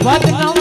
વતનો